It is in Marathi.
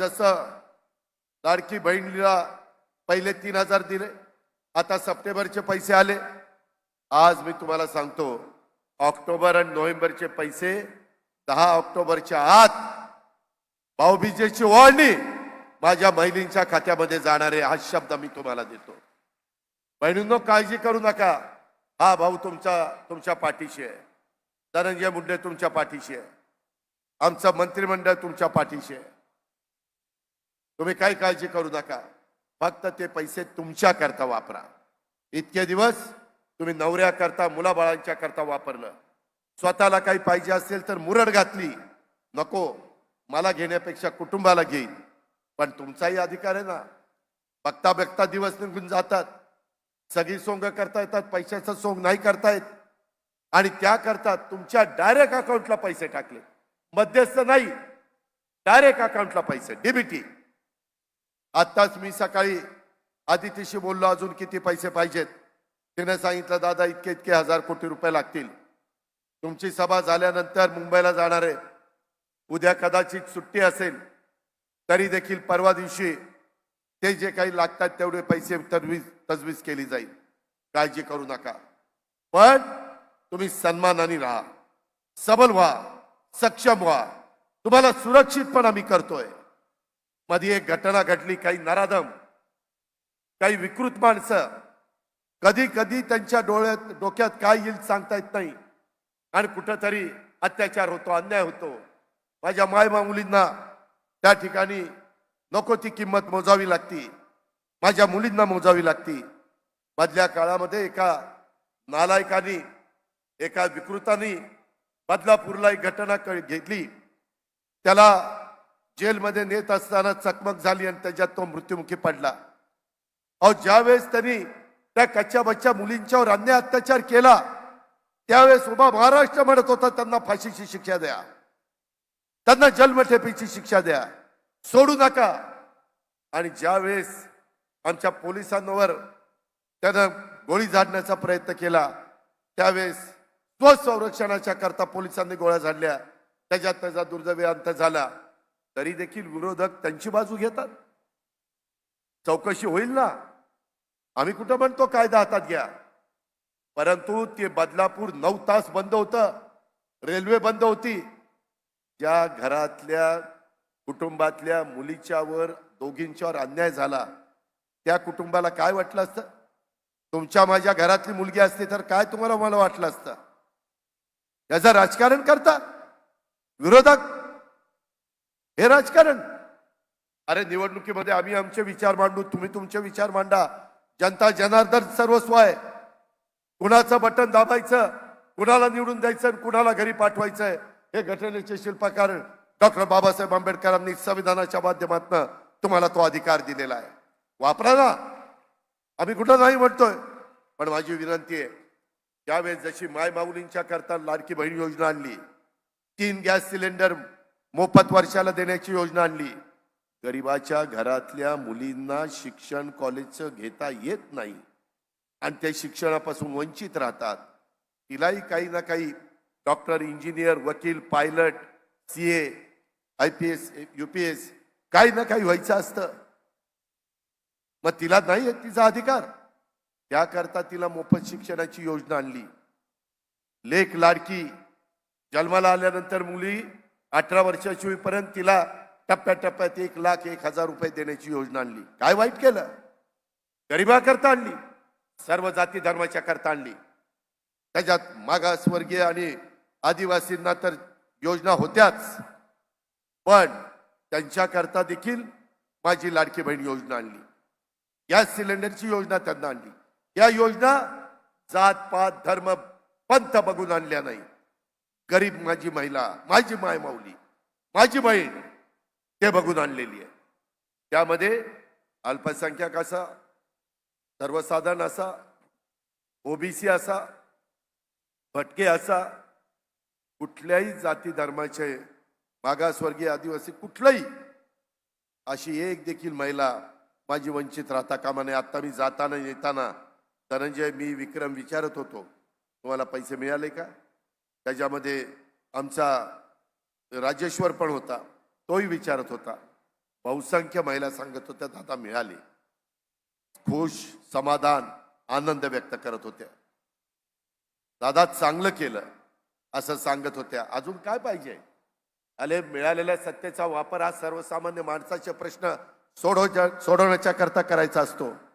जसं लाडकी बहिणीला पहिले तीन हजार दिले आता सप्टेंबरचे पैसे आले. आज मी तुम्हाला सांगतो ऑक्टोबर आणि नोव्हेंबरचे पैसे दहा ऑक्टोबरच्या आत भाऊबीजेची ओळणी माझ्या बहिणींच्या खात्यामध्ये जाणार आहे हा शब्द मी तुम्हाला देतो. बहिणींनो काळजी करू नका. हा भाऊ तुमचा तुमच्या पाठीशी आहे. धनंजय मुंडे तुमच्या पाठीशी आहे. आमचं मंत्रिमंडळ तुमच्या पाठीशी आहे. तुम्ही काही काळजी करू नका. फक्त ते पैसे तुमच्या करता वापरा. इतके दिवस तुम्ही नवऱ्या करता मुलाबाळांच्या करता वापरलं. स्वतःला काही पाहिजे असेल तर मुरड घातली. नको. मला घेण्यापेक्षा कुटुंबाला घेईल पण तुमचाही अधिकार आहे ना. बघता बघता दिवस निघून जातात. सगळी सोंग करता येतात पैशाचं सोंग नाही करता येत. आणि त्या करता तुमच्या डायरेक्ट अकाउंटला पैसे टाकले. मध्यस्थ नाही. डायरेक्ट अकाउंटला पैसे डीबीटी आत्ताच मी सकाळी आदितीशी बोललो अजून किती पैसे पाहिजेत? तिने सांगितलं दादा इतके इतके हजार कोटी रुपये लागतील. तुमची सभा झाल्यानंतर मुंबईला जाणार आहे. उद्या कदाचित सुट्टी असेल तरी देखील परवा दिवशी ते जे काही लागतात तेवढे पैसे तजवीज तजवीज केली जाईल. काळजी करू नका. पण तुम्ही सन्मानाने राहा. सबल व्हा सक्षम व्हा. तुम्हाला सुरक्षित पण आम्ही करतोय. मध्ये एक घटना घडली काही नराधम काही विकृत माणसं. कधी कधी त्यांच्या डोळ्यात डोक्यात काय येईल सांगता येत नाही. आणि कुठंतरी अत्याचार होतो अन्याय होतो. माझ्या मायमा मुलींना त्या ठिकाणी नको ती किंमत मोजावी लागती. माझ्या मुलींना मोजावी लागती. मधल्या काळामध्ये एका नालायकानी एका विकृतानी बदलापूरला एक घटना घेतली. त्याला जेलमध्ये नेत असताना चकमक झाली आणि त्याच्यात तो मृत्युमुखी पडला. अहो ज्यावेळेस त्यांनी त्या कच्च्या बच्च्या मुलींच्यावर अन्याय अत्याचार केला त्यावेळेस उभा महाराष्ट्र म्हणत होता त्यांना फाशीची शिक्षा द्या. त्यांना जन्मठेपीची शिक्षा द्या. सोडू नका. आणि ज्यावेळेस आमच्या पोलिसांवर त्यानं गोळी झाडण्याचा प्रयत्न केला त्यावेळेस स्वसंरक्षणाच्या करता पोलिसांनी गोळ्या झाडल्या. त्याच्यात त्याचा दुर्दैवी अंत झाला. तरी देखील विरोधक त्यांची बाजू घेतात. चौकशी होईल ना? आम्ही कुठं म्हणतो कायदा हातात घ्या. परंतु ते बदलापूर नऊ तास बंद होतं. रेल्वे बंद होती. ज्या घरातल्या कुटुंबातल्या मुलीच्यावर दोघींच्यावर अन्याय झाला त्या कुटुंबाला काय वाटलं असतं? तुमच्या माझ्या घरातली मुलगी असते तर काय तुम्हाला मला वाटलं असतं? याचं राजकारण करता? विरोधक हे राजकारण. अरे निवडणुकीमध्ये आम्ही आमचे विचार मांडू तुम्ही तुमचे विचार मांडा. जनता जनार्दन सर्वस्व आहे. कुणाचं बटन दाबायचं कुणाला निवडून द्यायचं आणि कुणाला घरी पाठवायचंय हे घटनेचे शिल्पकार डॉक्टर बाबासाहेब आंबेडकरांनी संविधानाच्या माध्यमातून तुम्हाला तो अधिकार दिलेला आहे. वापरा ना. आम्ही कुठं नाही म्हणतोय पण माझी विनंती आहे त्यावेळेस जशी माय माऊलींच्या करता लाडकी बहीण योजना आणली तीन गॅस सिलेंडर मोफत वर्षाला देण्याची योजना आणली. गरिबाच्या घरातल्या मुलींना शिक्षण कॉलेजचं घेता येत नाही. आणि ते शिक्षणापासून वंचित राहतात. तिलाही काही ना काही डॉक्टर इंजिनियर वकील pilot C A I P S U P S काही ना काही व्हायचं असतं. मग तिला नाही आहे तिचा अधिकार. त्याकरता तिला मोफत शिक्षणाची योजना आणली. लेख लाडकी. जन्माला आल्यानंतर मुली अठरा वर्षाची होईपर्यंत तिला टप्प्याटप्प्यात एक लाख एक हजार रुपये देण्याची योजना आणली. काय वाईट केलं? गरिबाकरता आणली. सर्व जाती धर्माच्या करता आणली. त्याच्यात मागासवर्गीय आणि आदिवासींना तर योजना होत्याच. पण त्यांच्याकरता देखील माझी लाडकी बहीण योजना आणली. गॅस सिलेंडरची योजना त्यांना आणली. या योजना जात पात धर्म पंथ बघून आणल्या नाही. गरीब माझी महिला माझी माय माऊली माझी बहीण ते बघून आणलेली आहे. त्यामध्ये अल्पसंख्याक असा सर्वसाधारण असा ओबीसी असा भटके असा कुठल्याही जाती धर्माचे मागासवर्गीय आदिवासी कुठलंही अशी एक देखील महिला माझी वंचित राहता कामा नये. आत्ता मी जाताना येताना धनंजय मी विक्रम विचारत होतो तुम्हाला पैसे मिळाले का? त्याच्यामध्ये आमचा राजेश्वर पण होता तोही विचारत होता. बहुसंख्य महिला सांगत होत्या दादा मिळाले. खुश समाधान आनंद व्यक्त करत होत्या. दादा चांगलं केलं असं सांगत होत्या. अजून काय पाहिजे? अले मिळालेल्या सत्तेचा वापर हा सर्वसामान्य माणसाचे प्रश्न सोडव सोडवण्याच्या करता करायचा असतो.